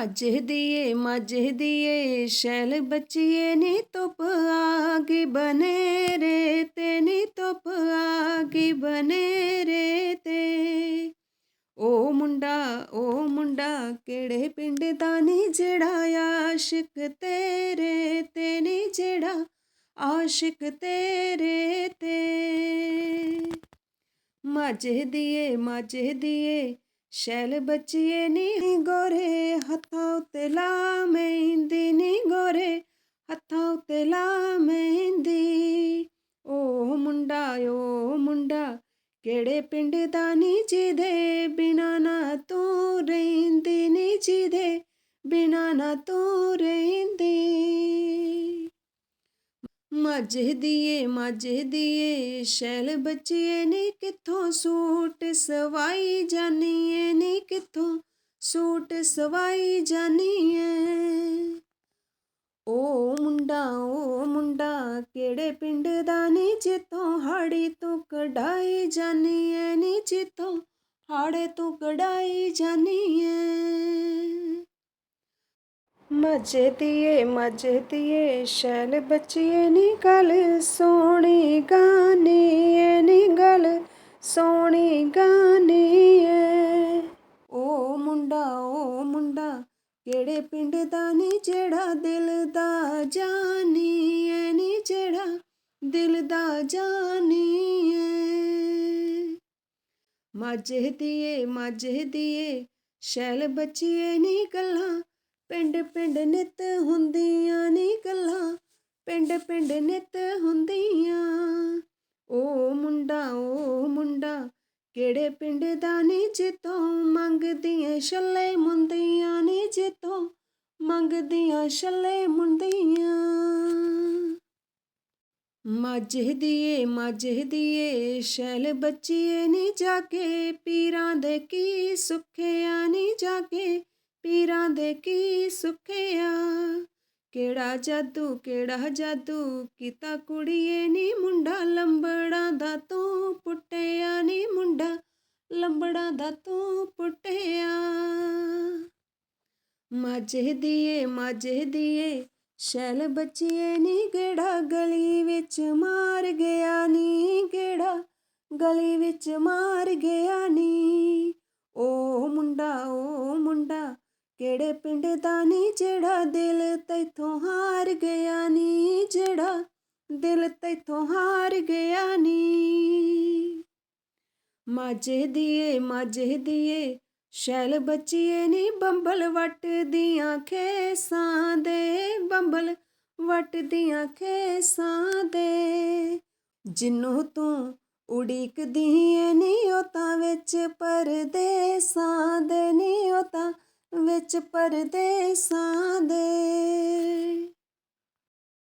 ਮਾਝੇ ਦੀਏ ਮਾਝੇ ਦੀਏ, ਸ਼ੈਲ ਬੱਚੀਏ, ਨੀ ਧੁੱਪ ਆਗੀ ਬਨੇਰੇ ਤੇ, ਨੀ ਧੁੱਪ ਆਗੀ ਬਨੇਰੇ ਤੇ। ਉਹ ਮੁੰਡਾ ਉਹ ਮੁੰਡਾ, ਕਿਹੜੇ ਪਿੰਡ ਦਾ ਨੀ ਜਿਹੜਾ ਆਸ਼ਿਕ ਤੇਰੇ ਤੇ, ਨੀ ਜਿਹੜਾ ਆਸ਼ਿਕ ਤੇਰੇ ਤੇ। ਮਾਝੇ ਦੀਏ ਮਾਝੇ ਦੀਏ ਸ਼ੈਲ ਬੱਚੀਏ ਨੀ ਗੋਰੇ, ਹੱਥਾਂ ਉੱਤੇ ਲਾ ਮਹਿੰਦੀ ਨੀ ਗੋਰੇ, ਹੱਥਾਂ ਉੱਤੇ ਲਾ ਮਹਿੰਦੀ। ਮੁੰਡਾ ਉਹ ਮੁੰਡਾ, ਕਿਹੜੇ ਪਿੰਡ ਦਾ ਨੀ ਜਿਹਦੇ ਬਿਨਾ ਨਾ ਤੂੰ ਰਹਿੰਦੀ ਨੀ ਜਿਹਦੇ ਬਿਨਾ ਨਾ ਤੂੰ ਰਹਿੰਦੀ। ਮਾਝੇ ਦੀਏ ਮਾਝੇ ਦੀਏ, ਸ਼ੈਲ ਬੱਚੀਏ ਨੀ ਕਿੱਥੋਂ ਸੂਟ ਸਵਾਈ ਜਾਨੀਏ, ਨੀ ਕਿੱਥੋਂ ਸੂਟ ਸਵਾਈ ਜਾਨੀਏ। ਉਹ ਮੁੰਡਾ ਉਹ ਮੁੰਡਾ, ਕਿਹੜੇ ਪਿੰਡ ਦਾ ਨੀ ਜਿੱਥੋਂ ਹਾੜੀ ਤੂੰ ਕਢਾਈ ਜਾਨੀਏ, ਨੀ ਜਿੱਥੋਂ ਹਾੜੇ ਤੂੰ ਕਢਾਈ ਜਾਨੀਏ। ਮਜੇ ਦੀਏ ਮਜੇ ਦੀਏ ਸ਼ੈਲ ਬੱਚੀਏ ਨੀ ਗੱਲ, ਸੋਹਣੀ ਗਾਨੀ ਏ ਨੀ ਗੱਲ, ਸੋਹਣੀ ਗਾਨੀ ਏ। ਉਹ ਮੁੰਡਾ ਉਹ ਮੁੰਡਾ, ਕਿਹੜੇ ਪਿੰਡ ਦਾ ਨੀ ਜਿਹੜਾ ਦਿਲ ਦਾ ਜਾਨੀ ਏ, ਨੀ ਜਿਹੜਾ ਦਿਲ ਦਾ ਜਾਨੀ ਏ। ਮਾਝੇ ਦੀਏ ਮਾਝੇ ਦੀਏ ਸ਼ੈਲ ਬੱਚੀਏ ਨੀ ਗੱਲਾਂ ਪਿੰਡ ਪਿੰਡ ਨਿਤ ਹੁੰਦੀਆਂ ਨੀ ਗੱਲਾਂ, ਪਿੰਡ ਪਿੰਡ ਨਿਤ ਹੁੰਦੀਆਂ। ਉਹ ਮੁੰਡਾ ਉਹ ਮੁੰਡਾ, ਕਿਹੜੇ ਪਿੰਡ ਦਾ ਨੀ ਜਿੱਤੋਂ? ਮੰਗਦੀਆਂ ਛੱਲੇ ਮੁੰਦੀਆਂ ਨੀ ਜਿੱਤੋਂ, ਮੰਗਦੀਆਂ ਛੱਲੇ ਮੁੰਦੀਆਂ। ਮਾਝੇ ਦੀਏ ਮਾਝੇ ਦੀਏ ਸ਼ੈਲ ਬੱਚੀਏ ਨੀ ਜਾ ਕੇ ਪੀਰਾਂ ਦੇ ਕੀ ਸੁਖਿਆ ਨੀ ਜਾ ਕੇ ਪੀਰਾਂ ਦੇ ਕੀ ਸੁਖਿਆ ਕਿਹੜਾ ਜਾਦੂ ਕਿਹੜਾ ਜਾਦੂ? ਕੀਤਾ ਕੁੜੀਏ ਨੀ ਮੁੰਡਾ, ਲੰਬੜਾਂ ਦਾ ਤੂੰ ਪੁੱਟਿਆ ਨੀ ਮੁੰਡਾ, ਲੰਬੜਾਂ ਦਾ ਤੂੰ ਪੁੱਟਿਆ। ਮਾਝੇ ਦੀਏ ਮਾਝੇ ਦੀਏ, ਸ਼ੈਲ ਬੱਚੀਏ ਨੀ ਗੇੜਾ ਗਲੀ ਵਿੱਚ ਮਾਰ ਗਿਆ ਨੀ ਗੇੜਾ ਗਲੀ ਵਿੱਚ ਮਾਰ ਗਿਆ ਨੀ। ਓ ਕਿਹੜੇ ਪਿੰਡ ਦਾ ਨੀ ਜਿਹੜਾ ਦਿਲ ਤੈਥੋਂ ਹਾਰ ਗਿਆ ਨੀ, ਜਿਹੜਾ ਦਿਲ ਤੈਥੋਂ ਹਾਰ ਗਿਆ ਨੀ। ਮਾਝੇ ਦੀਏ ਮਾਝੇ ਦੀਏ, ਸ਼ੈਲ ਬੱਚੀਏ ਨੀ ਬੰਬਲ ਵੱਟਦੀਆਂ ਖੇਸਾਂ ਦੇ, ਬੰਬਲ ਵੱਟਦੀਆਂ ਖੇਸਾਂ ਦੇ। ਜਿੰਨੂੰ ਤੂੰ ਉਡੀਕਦੀ ਏ ਨੀ ਉਹ ਤਾਂ ਵਿੱਚ ਪਰਦੇਸਾਂ ਦੇ, ਨੀ ਉਹ ਵਿੱਚ ਪਰਦੇਸਾਂ ਦੇ